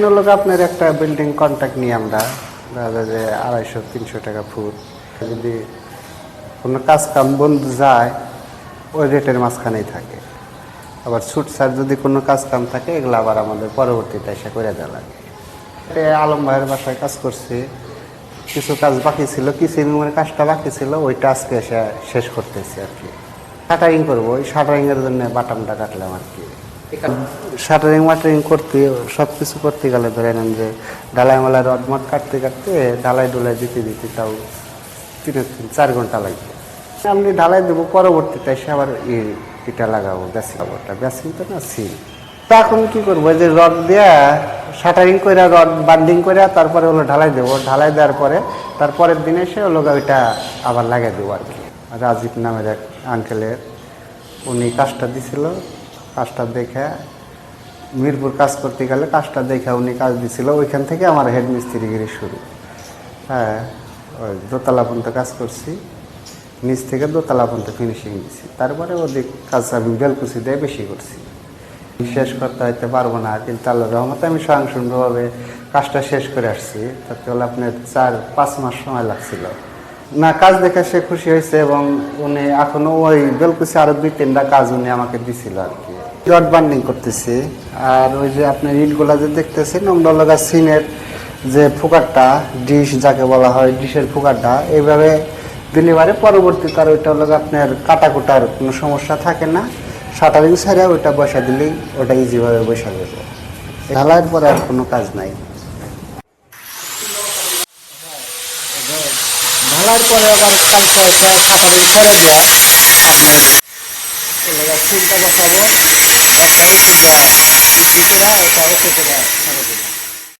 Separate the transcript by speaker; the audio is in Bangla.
Speaker 1: এখানে লোক আপনার একটা বিল্ডিং কন্ট্রাক্ট নিয়ে আমরা, দেখা যে আড়াইশো, তিনশো টাকা ফুট। যদি কোনো কাজ কাম বন্ধ যায়, ওই রেটের মাঝখানেই থাকে। আবার ছুট ছাড় যদি কোনো কাজ কাম থাকে, এগুলো আবার আমাদের পরবর্তীতে এসে করে দেওয়া লাগে। আলম ভাইয়ের বাসায় কাজ করছি। কিছু কাজ বাকি ছিল, কিছু রুমের কাজটা বাকি ছিল, ওইটা আজকে এসে শেষ করতেছি আর কি। শাটারিং করব, ওই শাটারিংয়ের জন্য বাটামটা কাটলাম আর কি। শাটারিং মাটারিং করতে সব কিছু করতে গেলে ধরে নেন যে ডালাই মালা রড মট কাটতে কাটতে ডালাই ডুলাই দিতে দিতে তাও তিন তিন চার ঘণ্টা লাগবে। আপনি ঢালাই দেবো, পরবর্তীতে এসে আবার ইটা লাগাবো বেসিং ওটা বেসিং তো না সিল তা এখন কি করব যে রড দেয়া শাটারিং করে রড বান্ডিং করে তারপরে হলো ঢালাই দেবো। ঢালাই দেওয়ার পরে তারপরের দিনে এসে হলো ওইটা আবার লাগিয়ে দেবো আর কি। রাজীব নামের এক আঙ্কেলের উনি কাজটা দিছিল কাজটা দেখে, মিরপুর কাজ করতে গেলে কাজটা দেখে উনি কাজ দিছিল। ওইখান থেকে আমার হেড মিস্ত্রিগিরি শুরু। হ্যাঁ ওই দোতলা পর্যন্ত কাজ করছি। নিচ থেকে দোতলা পর্যন্ত ফিনিশিং দিছি। তারপরে ওদিক কাজ আমি বেলকুচি দিয়ে বেশি করছি। শেষ করতে হইতে পারব না, কিন্তু আল্লাহ রহমতে আমি স্বয়ংসম্ভবভাবে কাজটা শেষ করে আসছি। তাতে হলো আপনার চার, পাঁচ মাস সময় লাগছিল। না, কাজ দেখে সে খুশি হয়েছে এবং উনি এখনও ওই বেলকুচি আরও দুই তিনটা কাজ উনি আমাকে দিছিল আর কি। রড বান্ডিং করতেছি। আর ওই যে আপনার ইটগুলা যে দেখতেছেন লগা সিনের যে ফুকারটা, ডিশ যাকে বলা হয়, ডিশের ফুকারটা, এইভাবে দিলে পারে পরবর্তীতে আর ওইটা হলো আপনার কাটা কুটার কোনো সমস্যা থাকে না। শাটারিং ছাড়া ওইটা বসা দিলেই ওটা ইজিভাবে বসা যাবে। ঢালাইয়ের পরে আর কোনো কাজ নাই। ঢালার পরে আবার কালকে শাটারিং করে দেওয়া আপনার ফুলটা বসাবো। ওটা ওকে করে ছেড়ে দেবো